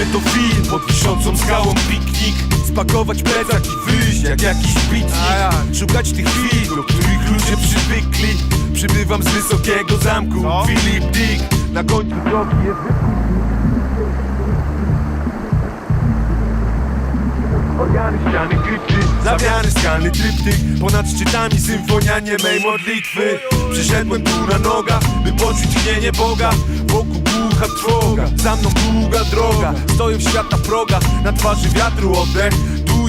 Życie to film pod wiszącą skałą piknik. Spakować plecak i wyjść jak jakiś bitnik Szukać tych chwil, do których ludzie przywykli. Przybywam z wysokiego zamku Filip Dick. Na końcu drogi jest Organy, ściany, krypty. Zawiany skalny tryptyk. Ponad szczytami symfonia niemej modlitwy. Przyszedłem tu na nogach By poczuć tchnienie Boga. Wokół głucha trwoga Za mną długa droga. Stoję w świata proga Na twarzy wiatru oddech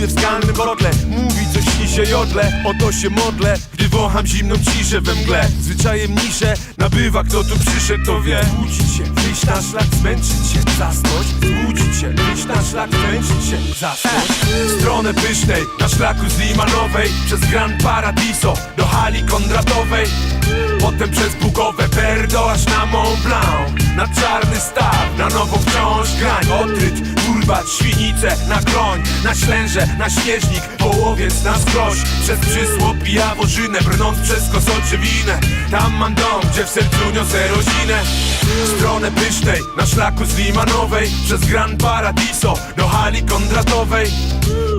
Duję w skalnym kotle Mówi coś się jodle. Oto się modlę Gdy wącham zimną ciszę we mgle. Zwyczajem niszę Nabywa kto tu przyszedł to wie. Zbudzić się, wyjść na szlak, zmęczyć się, zasnąć Zbudzić się, wyjść na szlak, zmęczyć się, zasnąć. W stronę pysznej, na szlaku z Limanowej. Przez Gran Paradiso do hali kondratowej. Potem przez Bugowe Perdo aż na Mont Blanc Na czarny staw, na nową wciąż grań Odryt, turbat, świnice, na groń Na ślęże, na śnieżnik, połowiec na skroś Przez przysłop i jaworzynę, brnąc przez kosoczewinę Tam mam dom, gdzie w sercu niosę rodzinę. W stronę pysznej, na szlaku z Limanowej Przez Gran Paradiso do hali kondratowej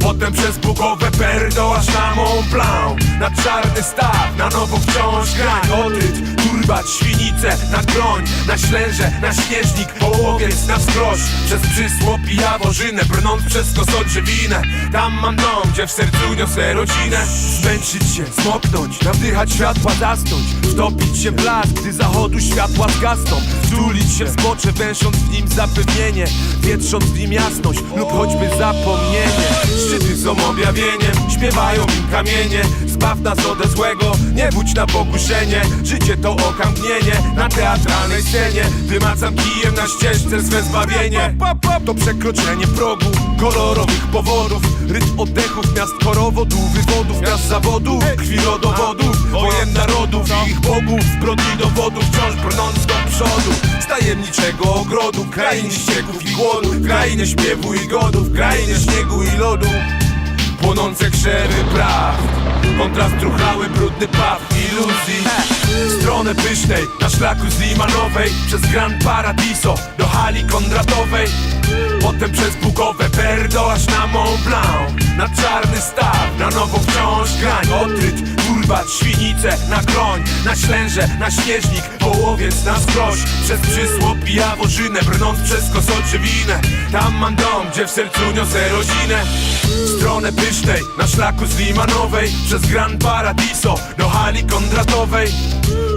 Potem przez Bugowe Perdo aż na Mont Blanc Na czarny staw, na nową wciąż grań. Odryt, turbat, świnice, na groń Na ślęże, na śnieżnik, połowiec na wskroś Przez przysłop i jaworzynę, brnąc przez kosoczewinę Tam mam dom, gdzie w sercu niosę rodzinę. Zmęczyć się, smoknąć, nawdychać światła, zasnąć. Wtopić się w blask, gdy zachodu światła zgasną. Wtulić się w zbocze, węsząc w nim zapewnienie. Wietrząc w nim jasność lub choćby zapomnienie Szczyty są objawieniem, śpiewają im kamienie Zbaw nas ode złego, nie budź na pokuszenie Życie to okamgnienie na teatralnej scenie. Wymacam kijem na ścieżce swe zbawienie. To przekroczenie progu kolorowych powodów. Rytm oddechów miast korowodów, wywodów Miast zawodów, krwi rodowodów Wojen narodów i ich bogów Zbrodni dowodów, wciąż brnąc do przodu. Z tajemniczego ogrodu Krainie ścieków i głodu Krainie śpiewu i godów Krainie śniegu i lodu Płonące krzewy praw. Kontrast truchłały, brudny paw iluzji. W stronę pysznej, na szlaku z Limanowej Przez Gran Paradiso do hali kondratowej. Potem przez Bugowe Perdo aż na Mont Blanc. Na czarny staw, na nową wciąż grań. Odryt, turbat, świnice, na groń. Na ślęże, na śnieżnik, połowiec na skroś. Przez przysłop i jaworzynę, brnąc przez kosoczewinę Tam mam dom, gdzie w sercu niosę rodzinę w stronę pysznej, na szlaku z Limanowej Przez Gran Paradiso do hali kondratowej.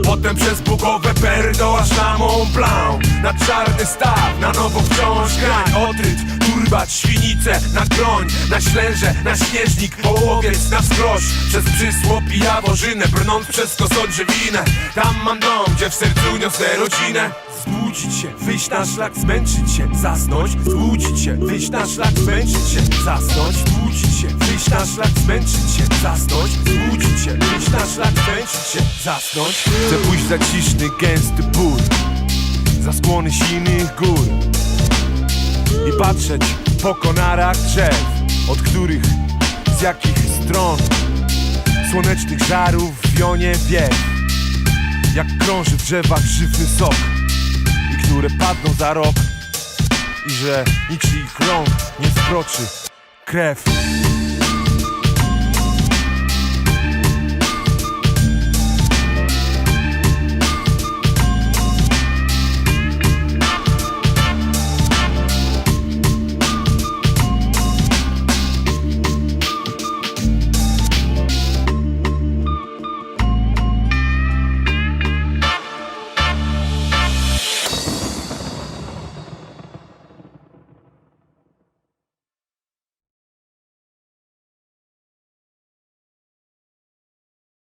Potem przez Bugowe Perdo aż na Mont Blanc Na czarny staw, na nową wciąż grań. Odryt, turbat, świnice, na groń Na ślęże, na śnieżnik, połowiec na wskroś. Przez przysłop i jaworzynę, brnąc przez kosoczewinę Tam mam dom, gdzie w sercu niosę rodzinę Się, wyjść na szlak, zmęczyć się, zasnąć Zbudzić się, wyjść na szlak, zmęczyć się, zasnąć Zbudzić się, wyjść na szlak, zmęczyć się, zasnąć Zbudzić się, wyjść na szlak, zmęczyć się, zasnąć. Chcę pójść za ciszny, gęsty ból Za skłony silnych gór I patrzeć po konarach drzew Od których, z jakich stron Słonecznych żarów wionie wiew Jak krąży w drzewach żywny sok które padną za rok I że nikt ich rąk nie zbroczy Krew